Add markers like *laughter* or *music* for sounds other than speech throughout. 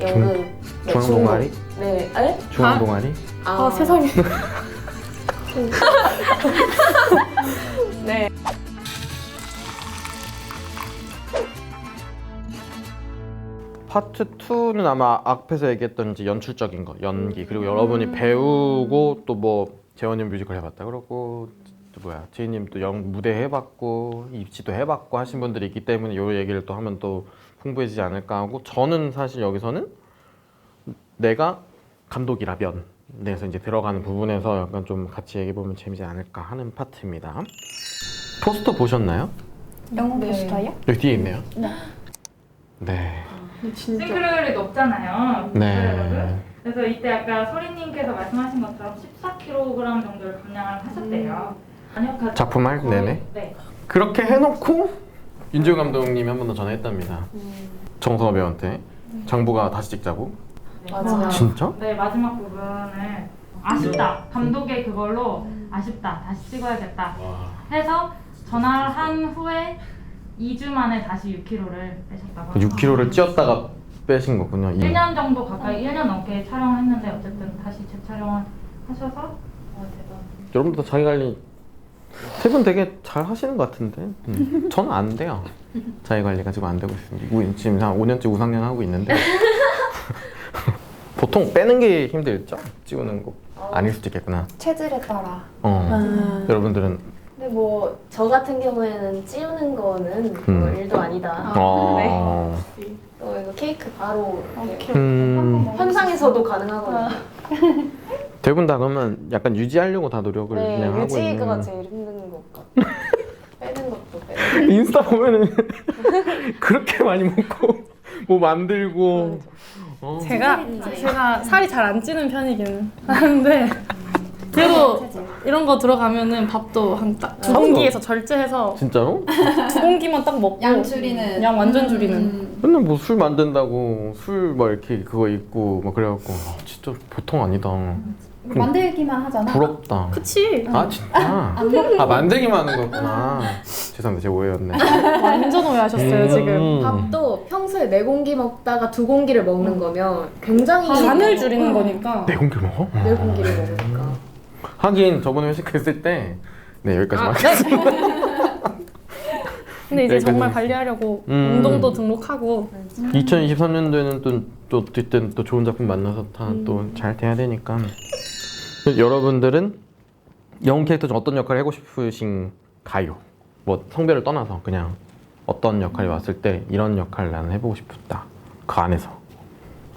연극 네, 중앙 중동. 동아리? 네, 에? 중앙 동아리? 아, 아, 세상에. *laughs* 네. 파트 2는 아마 앞에서 얘기했던 이제 연출적인 거, 연기 그리고 여러분이 배우고 또 뭐 재원님 뮤지컬 해봤다 그러고 또 뭐야 지희님 또 영 무대 해봤고 입시도 해봤고 하신 분들이 있기 때문에 요 얘기를 또 하면 또 풍부해지지 않을까 하고 저는 사실 여기서는 내가 감독이라면 그래서 이제 들어가는 부분에서 약간 좀 같이 얘기해 보면 재미지 않을까 하는 파트입니다. 포스터 보셨나요? 영어 네. 포스터요? 여기 뒤에 있네요. 네. 네. 진짜. 싱크로율이 높잖아요. 네. 그래서 이때 아까 소리님께서 말씀하신 것처럼 14kg 정도를 감량을 하셨대요. 안역할 작품 할 내내? 네. 그렇게 해놓고 윤지호 감독님이 한 번 더 전화했답니다. 정성호 배우한테 장부가 다시 찍자고. 네. 맞아요. 진짜? 네 마지막 부분을 아쉽다. 감독의 그걸로 아쉽다. 다시 찍어야겠다. 해서 전화를 한 후에 2주 만에 다시 6kg를 빼셨다고. 6kg를 찌었다가 빼신 거군요. 이- 1년 정도 가까이 1년 넘게 촬영을 했는데 어쨌든 다시 재촬영을 하셔서 어, 대단. 여러분도 자기 관리 세분 되게 잘 하시는 것 같은데 음. *laughs* 저는 안 돼요. 자기 관리가 지금 안 되고 있습니다. 우- 지금 한 5년째 우상향 하고 있는데 *laughs* 보통 빼는 게 힘들죠? 찌우는 거 아닐 수도 있겠구나. 체질에 따라. 어. 음. 여러분들은 근데 뭐 저 같은 경우에는 찌우는 거는 뭐 음. 일도 아니다. 어. *laughs* 또 이거 케이크 바로 이렇게 음. 현상에서도 가능하거든요. 대부분 다 그러면 약간 유지하려고 다 노력을 네, 그냥 하고 유지가 있는. 제일 힘든 것 같아요. 빼는 것도 빼는 인스타 보면은 *laughs* 그렇게 많이 먹고 뭐 만들고 어. 제가 제가 살이 잘 안 찌는 편이기는 하는데 그래도 이런 거 들어가면은 밥도 한 딱두 공기에서 절제해서 진짜로? 두 공기만 딱 먹고 양 줄이는. 양 완전 줄이는 음. 맨날 뭐 술 만든다고 술 막 이렇게 그거 있고 막 그래갖고 아, 진짜 보통 아니다. 만들기만 하잖아. 부럽다. 그치 아 진짜? 아 만들기만 하는 거구나. 죄송합니다 제 오해였네. *laughs* 완전 오해하셨어요 지금 음. 밥도 평소에 네 공기 먹다가 두 공기를 먹는 거면 굉장히 간을 줄이는 거니까 네 공기 먹어? 네 공기를 먹으니까. 하긴 저번에 회식 했을 때 네 여기까지 아, 하겠습니다. 근데 이제 여기까지 정말. 관리하려고 음. 운동도 등록하고 2023년도에는 또, 또 어쨌든 또 좋은 작품 만나서 다 또 잘 돼야 되니까. 여러분들은 영웅 캐릭터 중 어떤 역할을 하고 싶으신가요? 뭐 성별을 떠나서 그냥 어떤 역할이 왔을 때 이런 역할 나는 해보고 싶다. 그 안에서.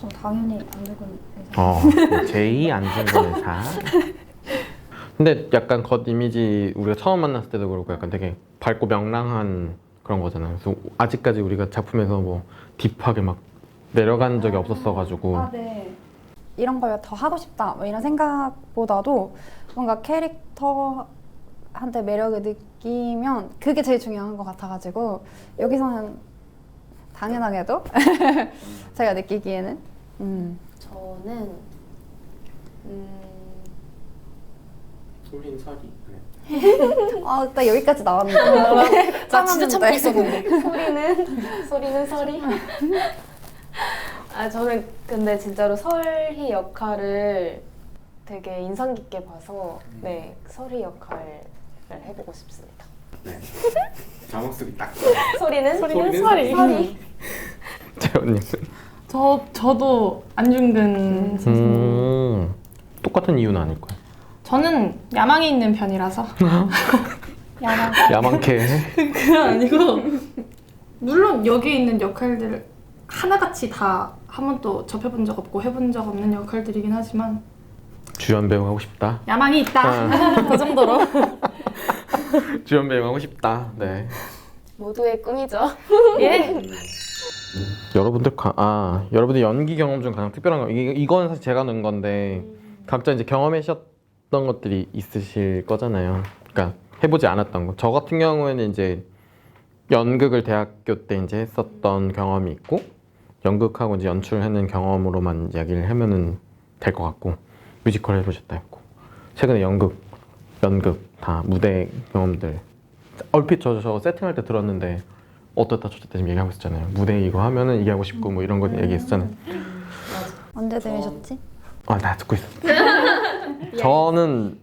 저 당연히 안 되고 어 제2 안진근 의사. *laughs* 근데 약간 겉 이미지 우리가 처음 만났을 때도 그렇고 약간 되게 밝고 명랑한 그런 거잖아요. 그래서 아직까지 우리가 작품에서 뭐 딥하게 막 내려간 적이 없었어가지고. 아, 네. 이런 걸 더 하고 싶다. 뭐 이런 생각보다도 뭔가 캐릭터한테 매력을 느끼면 그게 제일 중요한 것 같아가지고 여기서는 당연하게도 *laughs* 제가 느끼기에는. 음. 저는 음, 솔린 살이? *laughs* 아, 딱 여기까지 나왔는데 *laughs* 나 진짜 참고 있었는데. 소리는. 소리는 소리. 아 저는 근데 진짜로 설희 역할을 되게 인상 깊게 봐서 네 설희 역할을 해보고 싶습니다. *laughs* 자막 쓰기 딱. 소리는? 소리는 살이. 설희. 재원님 저 저도 안중근 선생님 음. 똑같은 이유는 아닐 거야 저는 야망이 있는 편이라서. *laughs* 야망. 야망케. 그건 아니고 물론 여기 있는 역할들을 하나같이 다 한 번도 접해본 적 없고 해본 적 없는 역할들이긴 하지만 주연 배우 하고 싶다. 야망이 있다. *laughs* 그 정도로. *laughs* 주연 배우 하고 싶다. 네. 모두의 꿈이죠. 예. 여러분들 가, 아 여러분들 연기 경험 중 가장 특별한 거 이, 이건 사실 제가 넣은 건데 각자 이제 경험하셨던 것들이 있으실 거잖아요. 그러니까 해보지 않았던 거. 저 같은 경우에는 이제 연극을 대학교 때 이제 했었던 경험이 있고 연극하고 이제 연출하는 경험으로만 이야기를 하면은 될 것 같고 뮤지컬 해보셨다 했고 최근에 연극, 연극 다 무대 경험들 얼핏 저, 저 세팅할 때 들었는데 어떻다 저렇다 지금 얘기하고 있었잖아요. 무대 이거 하면은 이게 하고 싶고 뭐 이런 거 얘기했었잖아요. 언제 들으셨지? 아, 나 듣고 있어. 저는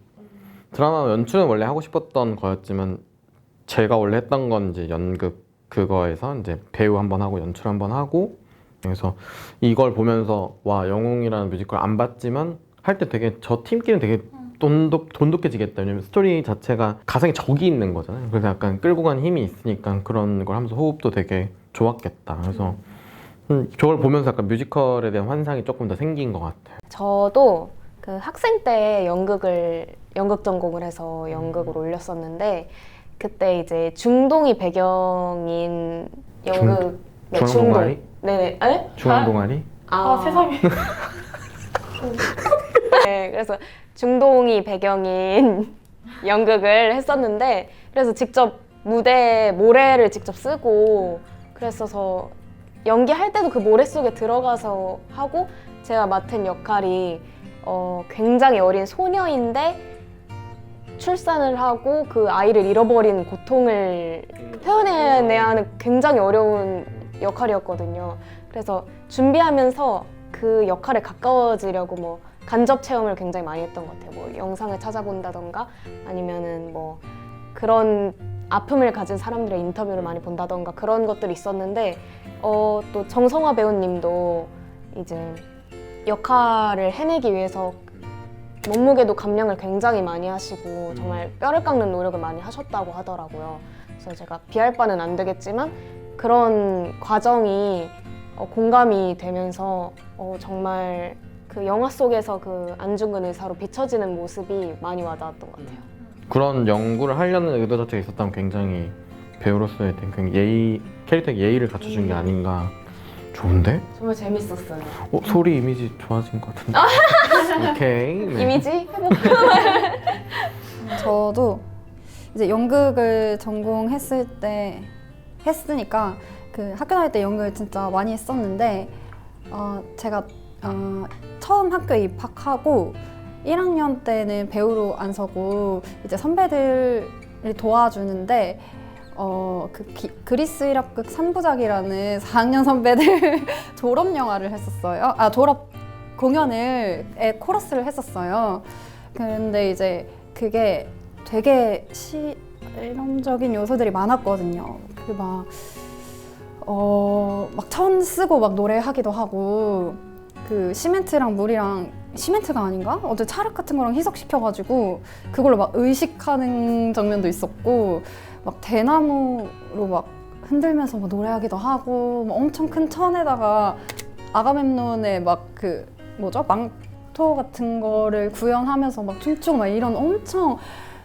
드라마 연출은 원래 하고 싶었던 거였지만 제가 원래 했던 건 이제 연극 그거에서 이제 배우 한 번 하고 연출 한 번 하고 그래서 이걸 보면서 와 영웅이라는 뮤지컬 안 봤지만 할 때 되게 저 팀끼리는 되게 돈독, 돈독해지겠다. 왜냐면 스토리 자체가 가상의 적이 있는 거잖아요. 그래서 약간 끌고 간 힘이 있으니까 그런 걸 하면서 호흡도 되게 좋았겠다. 그래서 음, 저걸 보면서 약간 뮤지컬에 대한 환상이 조금 더 생긴 것 같아요. 저도 그 학생 때 연극을 연극 전공을 해서 연극을 올렸었는데 그때 이제 중동이 배경인 연극 네, 중앙 동아리? 네네. 에? 중앙 동아리? 아, 세상에. *laughs* 네, 그래서 중동이 배경인 *laughs* 연극을 했었는데 그래서 직접 무대 모래를 직접 쓰고 그랬어서 연기할 때도 그 모래 속에 들어가서 하고 제가 맡은 역할이 어, 굉장히 어린 소녀인데 출산을 하고 그 아이를 잃어버린 고통을 표현해내야 하는 굉장히 어려운 역할이었거든요. 그래서 준비하면서 그 역할에 가까워지려고 뭐 간접 체험을 굉장히 많이 했던 것 같아요. 뭐 영상을 찾아본다던가 아니면은 뭐 그런 아픔을 가진 사람들의 인터뷰를 많이 본다던가 그런 것들이 있었는데 어, 또 정성화 배우님도 이제 역할을 해내기 위해서 몸무게도 감량을 굉장히 많이 하시고 정말 뼈를 깎는 노력을 많이 하셨다고 하더라고요. 그래서 제가 비할 바는 안 되겠지만 그런 과정이 어, 공감이 되면서 어, 정말 그 영화 속에서 그 안중근 의사로 비춰지는 모습이 많이 와닿았던 것 같아요. 그런 연구를 하려는 의도 자체가 있었다면 굉장히 배우로서의 굉장히 예의 캐릭터 예의를 갖춰준 게 아닌가 좋은데? 정말 재밌었어요. 어, 소리 이미지 좋아진 것 같은데 오케이 네. 이미지 회복. *laughs* 저도 이제 연극을 전공했을 때 했으니까 그 학교 다닐 때 연극을 진짜 많이 했었는데 어, 제가 어, 처음 학교에 입학하고 1학년 때는 배우로 안 서고 이제 선배들이 도와주는데 어, 그 기- 그리스 일합극 3부작이라는 4학년 *laughs* 선배들 *laughs* 졸업 영화를 했었어요. 아, 졸업 공연을 에 코러스를 했었어요. 그런데 이제 그게 되게 실험적인 요소들이 많았거든요. 그 막, 어, 막 천 쓰고 막 노래하기도 하고, 그 시멘트랑 물이랑, 시멘트가 아닌가? 어제 찰흙 같은 거랑 희석시켜가지고, 그걸로 막 의식하는 장면도 있었고, 막 대나무로 막 흔들면서 막 노래하기도 하고, 막 엄청 큰 천에다가 아가멤논의 막 그, 뭐죠? 망토 같은 거를 구현하면서 막 춤추고 막 이런 엄청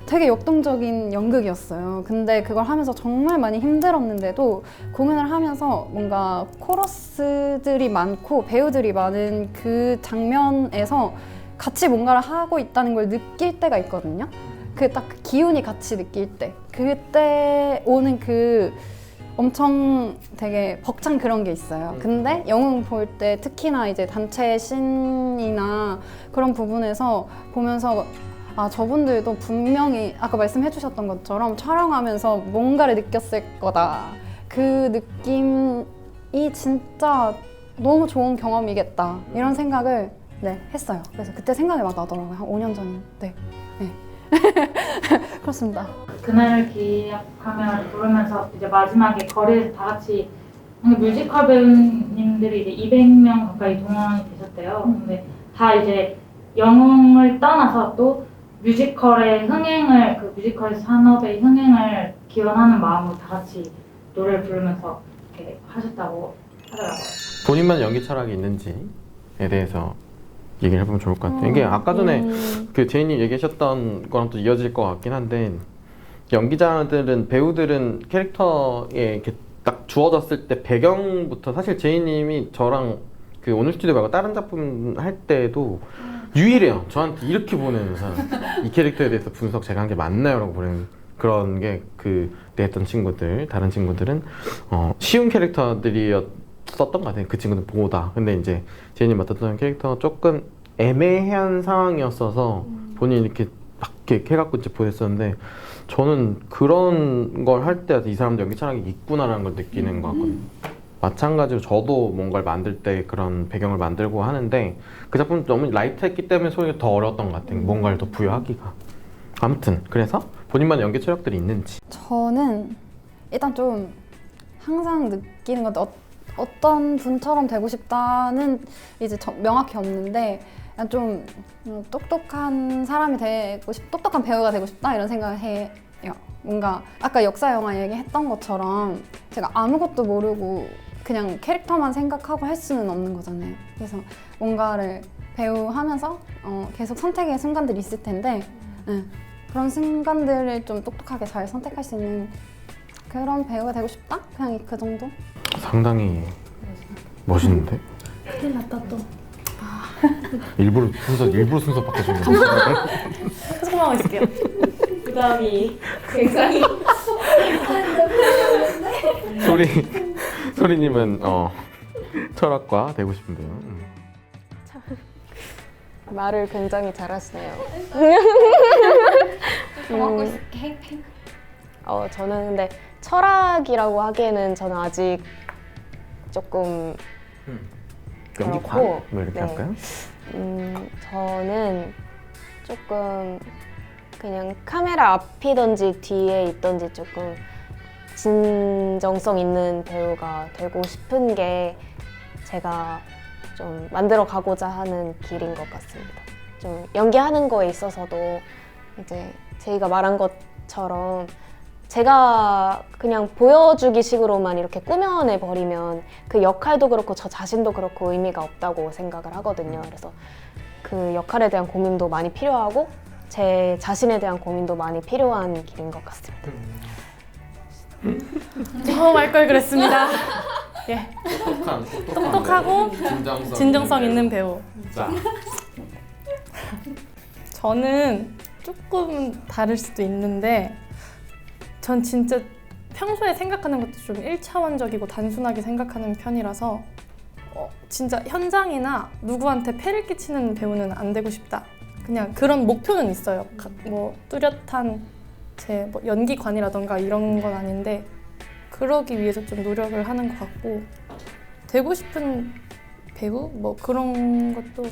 되게 역동적인 연극이었어요. 근데 그걸 하면서 정말 많이 힘들었는데도 공연을 하면서 뭔가 코러스들이 많고 배우들이 많은 그 장면에서 같이 뭔가를 하고 있다는 걸 느낄 때가 있거든요. 그 딱 기운이 같이 느낄 때. 그때 오는 그 엄청 되게 벅찬 그런 게 있어요. 근데 영웅 볼 때 특히나 이제 단체 신이나 그런 부분에서 보면서 아 저분들도 분명히 아까 말씀해 주셨던 것처럼 촬영하면서 뭔가를 느꼈을 거다. 그 느낌이 진짜 너무 좋은 경험이겠다. 이런 생각을 네, 했어요. 그래서 그때 생각이 막 나더라고요. 한 5년 전. 네. 네. *laughs* 그렇습니다. 그날을 기약하며 부르면서 이제 마지막에 거리에서 다 같이 뮤지컬 배우님들이 이제 200명 가까이 동원이 되셨대요. 근데 다 이제 영웅을 떠나서 또 뮤지컬의 흥행을 그 뮤지컬 산업의 흥행을 기원하는 마음으로 다 같이 노래를 부르면서 이렇게 하셨다고 하더라고요. 본인만 연기 철학이 있는지에 대해서 얘기를 해보면 좋을 것 같아요. 이게 아까 전에 음, 그 제이님 얘기하셨던 거랑 또 이어질 것 같긴 한데 연기자들은 배우들은 캐릭터에 이렇게 딱 주어졌을 때 배경부터 사실 제이님이 저랑 그 오늘 스튜디오 말고 다른 작품 할 때도 유일해요. 저한테 이렇게 보내는 사람. 이 캐릭터에 대해서 분석 제가 한 게 맞나요?라고 보내는 그런 게 그때 했던 친구들 다른 친구들은 어, 쉬운 캐릭터들이었었던 것 같아요. 그 친구들 보다. 근데 이제 제이님 맡았던 캐릭터가 조금 애매한 상황이었어서 본인이 이렇게 막 이렇게 해갖고 이제 보냈었는데 저는 그런 걸 할 때 이 사람 연기 철학이 있구나라는 걸 느끼는 것 같거든요. 마찬가지로 저도 뭔가를 만들 때 그런 배경을 만들고 하는데 그 작품 너무 라이트했기 때문에 소리가 더 어려웠던 것 같아요. 뭔가를 더 부여하기가. 아무튼 그래서 본인만의 연기 체력들이 있는지. 저는 일단 좀 항상 느끼는 건데 어, 어떤 분처럼 되고 싶다는 이제 저- 명확히 없는데 그냥 좀 음, 똑똑한 사람이 되고 싶, 똑똑한 배우가 되고 싶다 이런 생각을 해요. 뭔가 아까 역사 영화 얘기했던 것처럼 제가 아무것도 모르고 그냥 캐릭터만 생각하고 할 수는 없는 거잖아요. 그래서 뭔가를 배우하면서 어, 계속 선택의 순간들이 있을 텐데 네, 그런 순간들을 좀 똑똑하게 잘 선택할 수 있는 그런 배우가 되고 싶다? 그냥 그 정도? 상당히 멋있는데? 큰일 났다 또. 일부러 순서 일부러 순서 바꿔준 거. 소망하고 있을게요. 그 다음이 굉장히 *laughs* *laughs* 소리 소리님은 어 철학과 되고 싶은데요. 음. 말을 굉장히 잘하시네요. *laughs* 하고 음. 있을게. 어, 저는 근데 철학이라고 하기에는 저는 아직 조금 연기관 그렇고, 뭐 이렇게 네. 할까요? 음, 저는 조금 그냥 카메라 앞이던지 뒤에 있던지 조금 진정성 있는 배우가 되고 싶은 게 제가 좀 만들어 가고자 하는 길인 것 같습니다. 좀 연기하는 거에 있어서도 이제 제이가 말한 것처럼 제가 그냥 보여주기 식으로만 이렇게 꾸며내 버리면 그 역할도 그렇고 저 자신도 그렇고 의미가 없다고 생각을 하거든요. 그래서 그 역할에 대한 고민도 많이 필요하고 제 자신에 대한 고민도 많이 필요한 길인 것 같습니다. 처음 할걸 그랬습니다. *laughs* 예, 똑똑한, 똑똑하고 진정성, 진정성 있는 배우. 자, 저는 조금 다를 수도 있는데 전 진짜 평소에 생각하는 것도 좀 1차원적이고 단순하게 생각하는 편이라서 어, 진짜 현장이나 누구한테 폐를 끼치는 배우는 안 되고 싶다. 그냥 그런 목표는 있어요. 가- 뭐 뚜렷한 제 뭐 연기관이라던가 이런 건 아닌데 그러기 위해서 좀 노력을 하는 것 같고 되고 싶은 배우? 뭐 그런 것도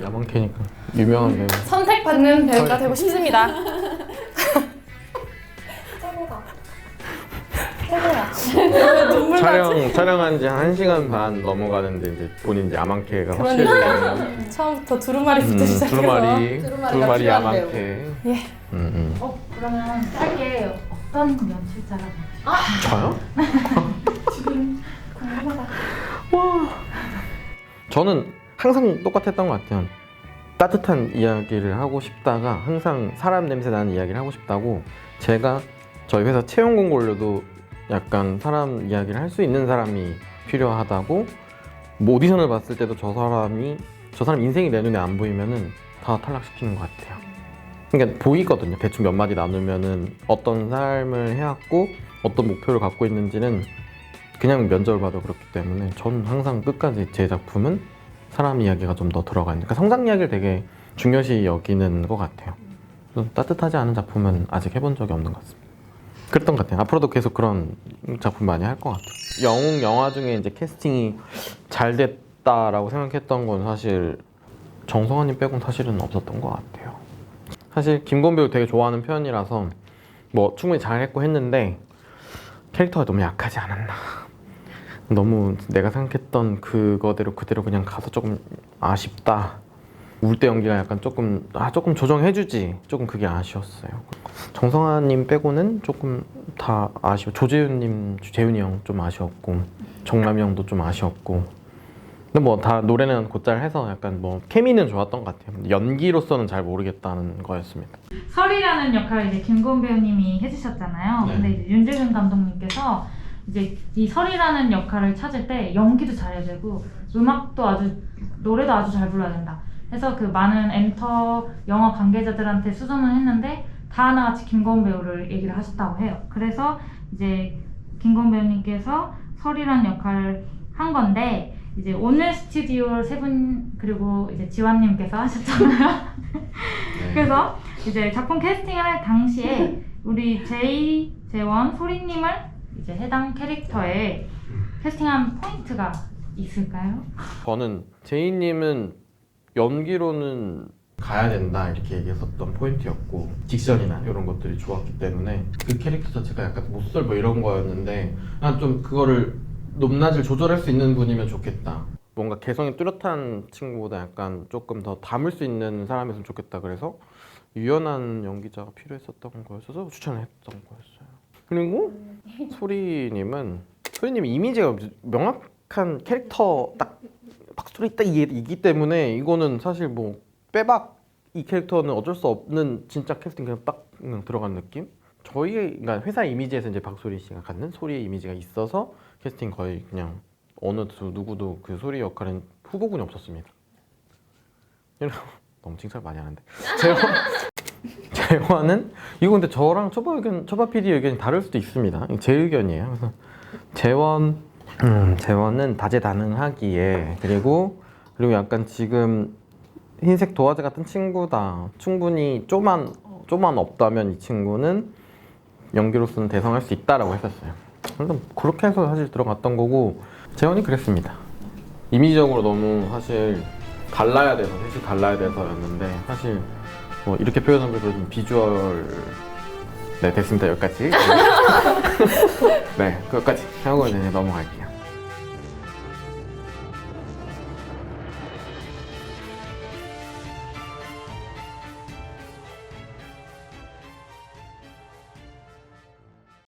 야망캐니까. 유명한 배우. 선택받는 배우가 되고 싶습니다. *laughs* 촬영 촬영한 지한 시간 반 넘어가는데 이제 본인 이제 야망캐가 확실히 그러니까. *laughs* 처음부터 두루마리부터 음, 시작해서 두루마리 두루마리가 두루마리 필요한 야망캐. 예. 음, 음. 어 그러면 짧게 어떤 연출자가 저요? *laughs* 저는 항상 똑같았던 것 같아요. 따뜻한 이야기를 하고 싶다가 항상 사람 냄새 나는 이야기를 하고 싶다고 제가 저희 회사 채용 공고 올려도 약간 사람 이야기를 할 수 있는 사람이 필요하다고 뭐 오디션을 봤을 때도 저 사람이 저 사람 인생이 내 눈에 안 보이면은 다 탈락시키는 것 같아요. 그러니까 보이거든요. 대충 몇 마디 나누면은 어떤 삶을 해왔고 어떤 목표를 갖고 있는지는 그냥 면접을 봐도 그렇기 때문에 저는 항상 끝까지 제 작품은 사람 이야기가 좀 더 들어가 있는 그러니까 성장 이야기를 되게 중요시 여기는 것 같아요. 따뜻하지 않은 작품은 아직 해본 적이 없는 것 같습니다. 그랬던 것 같아요. 앞으로도 계속 그런 작품 많이 할 것 같아요. 영웅 영화 중에 이제 캐스팅이 잘 됐다라고 생각했던 건 사실 정성환님 빼곤 사실은 없었던 것 같아요. 사실 김건 배우 되게 좋아하는 편이라서 뭐 충분히 잘했고 했는데 캐릭터가 너무 약하지 않았나. 너무 내가 생각했던 그거대로 그대로 그냥 가서 조금 아쉽다. 울 때 연기가 약간 조금 아 조금 조정해주지 조금 그게 아쉬웠어요. 정성아님 빼고는 조금 다 아쉬워. 조재윤님, 재윤이 형 좀 아쉬웠고 정남이 형도 좀 아쉬웠고. 근데 뭐 다 노래는 곧잘 해서 약간 뭐 케미는 좋았던 것 같아요. 연기로서는 잘 모르겠다는 거였습니다. 설이라는 역할을 이제 김고은 배우님이 해주셨잖아요. 네. 근데 이제 윤재근 감독님께서 이제 이 설이라는 역할을 찾을 때 연기도 잘해야 되고 음악도 아주 노래도 아주 잘 불러야 된다. 해서 그 많은 엔터 영화 관계자들한테 수선을 했는데 다 하나같이 김고은 배우를 얘기를 하셨다고 해요. 그래서 이제 김고은 배우님께서 설이라는 역할을 한 건데 이제 오늘 스튜디오 세 분 그리고 이제 지환님께서 하셨잖아요. 그래서 이제 작품 캐스팅을 할 당시에 우리 제이, 재원, 소리님을 이제 해당 캐릭터에 캐스팅한 포인트가 있을까요? 저는 제이님은 연기로는 가야 된다 이렇게 얘기했었던 포인트였고 딕션이나 이런 것들이 좋았기 때문에 그 캐릭터 자체가 약간 못쏠 뭐 이런 거였는데 난 좀 그거를 높낮이를 조절할 수 있는 분이면 좋겠다. 뭔가 개성이 뚜렷한 친구보다 약간 조금 더 담을 수 있는 사람이었으면 좋겠다. 그래서 유연한 연기자가 필요했었던 거였어서 추천을 했던 거였어요. 그리고 소리님은 소리님 이미지가 명확한 캐릭터 딱 박소리 딱 이게 있기 때문에 이거는 사실 뭐 빼박 이 캐릭터는 어쩔 수 없는 진짜 캐스팅 그냥 딱 그냥 들어간 느낌? 저희 그러니까 회사 이미지에서 이제 박소리 씨가 갖는 소리의 이미지가 있어서 캐스팅 거의 그냥 어느 두 누구도 그 소리 역할은 후보군이 없었습니다. *laughs* 너무 칭찬 많이 하는데 *laughs* 재화 재화는 이거 근데 저랑 초밥 의견 초밥 PD 의견이 다를 수도 있습니다. 제 의견이에요. 그래서 재원 음, 재원은 다재다능하기에 그리고 그리고 약간 지금 흰색 도화지 같은 친구다. 충분히 쪼만 쪼만 없다면 이 친구는 연기로서는 대성할 수 있다라고 했었어요. 그래서 그렇게 해서 사실 들어갔던 거고 재원이 그랬습니다. 이미지적으로 너무 사실 갈라야 돼서 셋이 갈라야 돼서였는데 사실 뭐 이렇게 표현하면 그좀 비주얼 네 됐습니다 여기까지 *laughs* 네 그것까지 하고 이제 넘어갈게요.